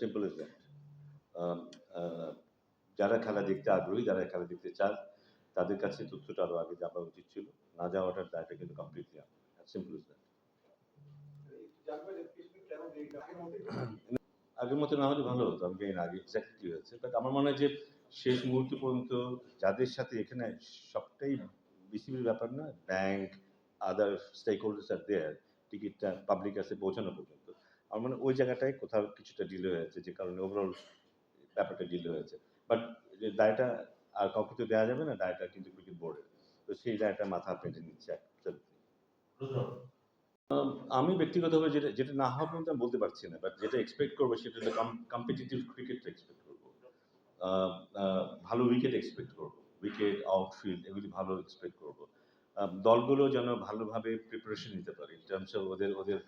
Simple is that যারা খেলা দেখতে আগ্রহী, যারা খেলা দেখতে চান তাদের কাছে তথ্যটা আরও আগে যাওয়া উচিত ছিল। না যাওয়াটার দায়টা কিন্তু কমপ্লিটলি সিম্পল ইজ দ্যাট আগের মতো না হলে ভালো হতো। আমি জানি আগে এক্স্যাক্টলি হয়েছে। বাট আমার মনে হয় যে শেষ মুহূর্ত পর্যন্ত যাদের সাথে এখানে সবটাই বিসিবির ব্যাপার না ব্যাংক আদার স্টেক হোল্ডার্স আর দেয়ার টিকিটটা পাবলিক কাছে পৌঁছানো পর্যন্ত। আমার মনে ওই জায়গাটায় কোথাও কিছুটা ডিলে হয়েছে যে কারণে ওভারঅল ব্যাপারটা ডিলে হয়েছে। বাট দায়টা আর কাউকে তো দেওয়া যাবে না দায়টা কিন্তু ক্রিকেট বোর্ডের তো সেই দায়টা মাথা পেতে নিচ্ছে আমি ব্যক্তিগতভাবে যেটা যেটা না হওয়া পর্যন্ত আমি বলতে পারছি না বাট যেটা এক্সপেক্ট করব সেটা হলো কম্পিটিটিভ ক্রিকেটটা এক্সপেক্ট করব। ভালো উইকেট এক্সপেক্ট করব উইকেট আউটফিল্ড এগুলি ভালো এক্সপেক্ট করব। দলগুলো যেন ভালোভাবে প্রিপারেশন নিতে পারে ইন টার্মস অফ ওদের ওদের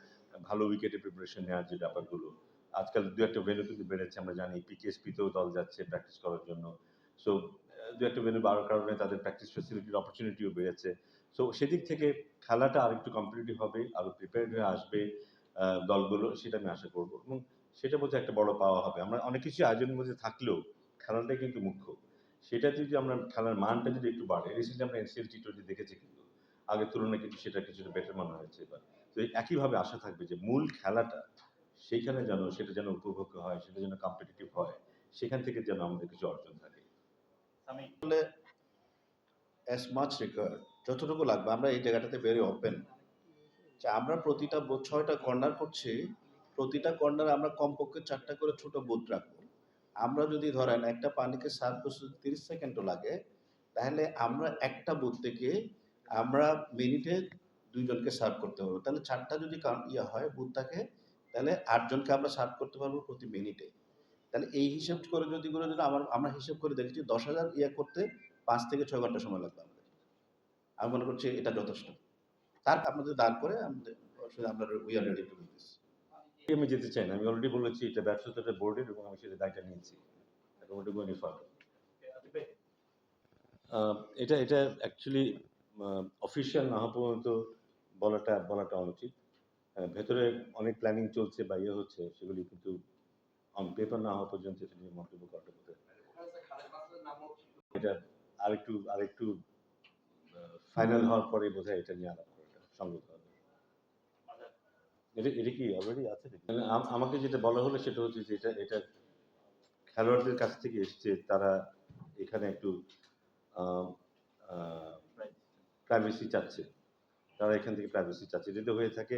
ভালো উইকেটে প্রিপারেশন নেওয়ার যে ব্যাপারগুলো। আজকাল দু একটা ভেন্যু কিন্তু বেড়েছে, আমরা জানি পিকেএসপিতেও দল যাচ্ছে প্র্যাকটিস করার জন্য। সো দু একটা ভেন্যু বাড়ার কারণে তাদের প্র্যাকটিস ফেসিলিটির অপরচুনিটিও বেড়েছে। সো সেদিক থেকে খেলাটা আরেকটু কম্পিটিটিভ হবে আরও প্রিপেয়ার্ড হয়ে আসবে দলগুলো, সেটা আমি আশা করব। এবং সেটা বোধহয় একটা বড় পাওয়া হবে। আমরা অনেক কিছু আয়োজনের মধ্যে থাকলেও খেলাটাই কিন্তু মুখ্য। সেটা যদি আমরা খেলার মানটা যদি একটু বাড়ে রিসেন্টলি আমরা এনসিএল টি টোয়েন্টি দেখেছি কিন্তু। আগের তুলনায় কিন্তু সেটা কিছুটা বেটার মনে হয়েছে এবার। তো এই একইভাবে আশা থাকবে যে মূল খেলাটা সেইখানে যেন সেটা যেন উপভোগ্য হয় সেটা যেন কম্পিটিটিভ হয় সেখান থেকে যেন আমাদের কিছু অর্জন থাকে। আমি বলে অ্যাজ মাচ রিকোয়ার্ড যতটুকু লাগবে আমরা এই জায়গাটাতে ভেরি ওপেন যে আমরা প্রতিটা ছয়টা কর্নার করছি প্রতিটা কর্নারে আমরা কমপক্ষে চারটা করে ছোট বুথ রাখব। আমরা যদি ধরেন একটা পানিকে সার্ভ করতে তিরিশ সেকেন্ডও লাগে তাহলে আমরা একটা বুথ থেকে আমরা মিনিটে দুইজনকে সার্ভ করতে পারব তাহলে চারটা যদি ইয়ে হয় বুথ থাকে তাহলে আটজনকে আমরা সার্ভ করতে পারব প্রতি মিনিটে তাহলে এই হিসাব করে যদি করে যদি আমার, আমরা হিসাব করে দেখেছি দশ হাজার ইয়ে করতে পাঁচ থেকে ছয় ঘণ্টা সময় লাগবে আমাদের। আমি মনে করছি এটা যথেষ্ট। তার আপনাদের দাঁড় করে, আমাদের আমরা we are ready to this আমি যেতে চাই না। আমি অলরেডি বলেছি এটা ব্যর্থতাটা বোর্ডের এবং আমি সেটা দায়িত্ব নিয়েছি। এখন ওটা এটা এটা অ্যাকচুয়ালি অফিসিয়াল না হওয়া পর্যন্ত বলাটা বলাটা অনুচিত। ভেতরে অনেক প্ল্যানিং চলছে বা ইয়ে হচ্ছে, সেগুলি কিন্তু অন পেপার না হওয়া পর্যন্ত এটা নিয়ে মন্তব্য করাটা বোধহয় এটা আরেকটু আরেকটু ফাইনাল হওয়ার পরে বোধহয় এটা নিয়ে আলাপ করাটা সঙ্গত হবে। এটা এটা কি অলরেডি আছে মানে আম- আমাকে যেটা বলা হলো সেটা হচ্ছে যে এটা এটা খেলোয়াড়দের কাছ থেকে এসছে, তারা এখানে একটু প্রাইভেসি চাচ্ছে। তারা এখান থেকে প্রাইভেসি চাচ্ছে যদি হয়ে থাকে।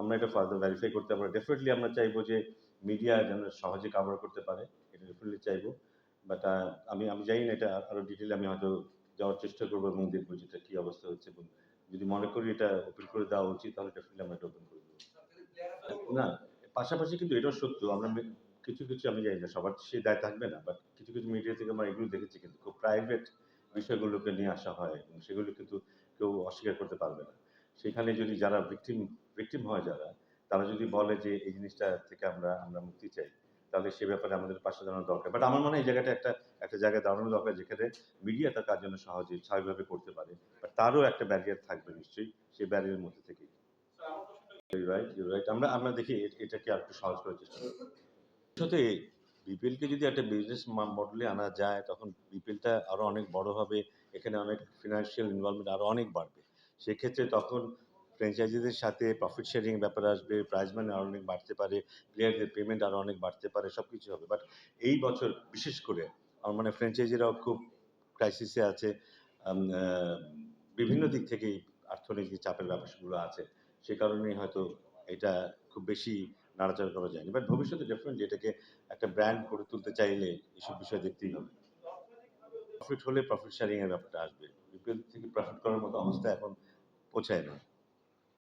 আমরা এটা ফার্দার ভেরিফাই করতে পারব ডেফিনেটলি আমরা চাইব যে মিডিয়া যেন সহজে কাভার করতে পারে, এটা ডেফিনেটলি চাইব। বাট আমি আমি জানি না এটা আরও ডিটেলে আমি হয়তো যাওয়ার চেষ্টা করব এবং দেখব যেটা কী অবস্থা হচ্ছে এবং যদি মনে করি এটা ওপেন করে দেওয়া উচিত, তাহলে ডেফিনেটলি আমরা এটা ওপেন করে দেবো। না, পাশাপাশি কিন্তু এটাও সত্য, আমরা কিছু কিছু আমি জানি না, সবার সেই দায় থাকবে না বাট কিছু কিছু মিডিয়া থেকে আমরা এগুলো দেখেছি কিন্তু খুব প্রাইভেট বিষয়গুলোকে নিয়ে আসা হয় এবং সেগুলো কিন্তু কেউ অস্বীকার করতে পারবে না। সেখানে যদি যারা ভিকটিম ভিকটিম হয় যারা, তারা যদি বলে যে এই জিনিসটা থেকে আমরা আমরা মুক্তি চাই, তাহলে সে ব্যাপারে আমাদের পাশে দাঁড়ানো দরকার। বাট আমার মনে হয় এই জায়গাটা একটা একটা জায়গায় দাঁড়ানো দরকার যেখানে মিডিয়া তার কাজ জন্য সহজে, স্বাভাবিকভাবে করতে পারে। বাট তারও একটা ব্যারিয়ার থাকবে নিশ্চয়ই, সেই ব্যারিয়ারের মধ্যে থেকেই। রাইট রাইট আমরা আমরা দেখি এটাকে আর একটু সহজ করার চেষ্টা করি। সাথে বিপিএলকে যদি একটা বিজনেস মডেলে আনা যায়, তখন বিপিএলটা আরও অনেক বড় হবে। এখানে অনেক ফিনান্সিয়াল ইনভলভমেন্ট আরও অনেক বাড়বে। সেক্ষেত্রে তখন ফ্র্যাঞ্চাইজিদের সাথে প্রফিট শেয়ারিং ব্যাপার আসবে প্রাইজ মানি আরও অনেক বাড়তে পারে প্লেয়ারদের পেমেন্ট আরও অনেক বাড়তে পারে সব কিছু হবে। বাট এই বছর বিশেষ করে আমার মানে ফ্র্যাঞ্চাইজিরাও খুব ক্রাইসিসে আছে। বিভিন্ন দিক থেকেই অর্থনৈতিক চাপের ব্যাপারগুলো আছে। সে কারণেই হয়তো এটা খুব বেশি নাড়াচাড়া করা যায়নি। বাট ভবিষ্যতে ডেফিনেটলি এটাকে একটা ব্র্যান্ড করে তুলতে চাইলে এইসব বিষয় দেখতেই হবে। প্রফিট হলে প্রফিট শেয়ারিং এর ব্যাপারটা আসবে। বিপিএল থেকে প্রফিট করার মতো অবস্থা এখন পৌঁছায় না।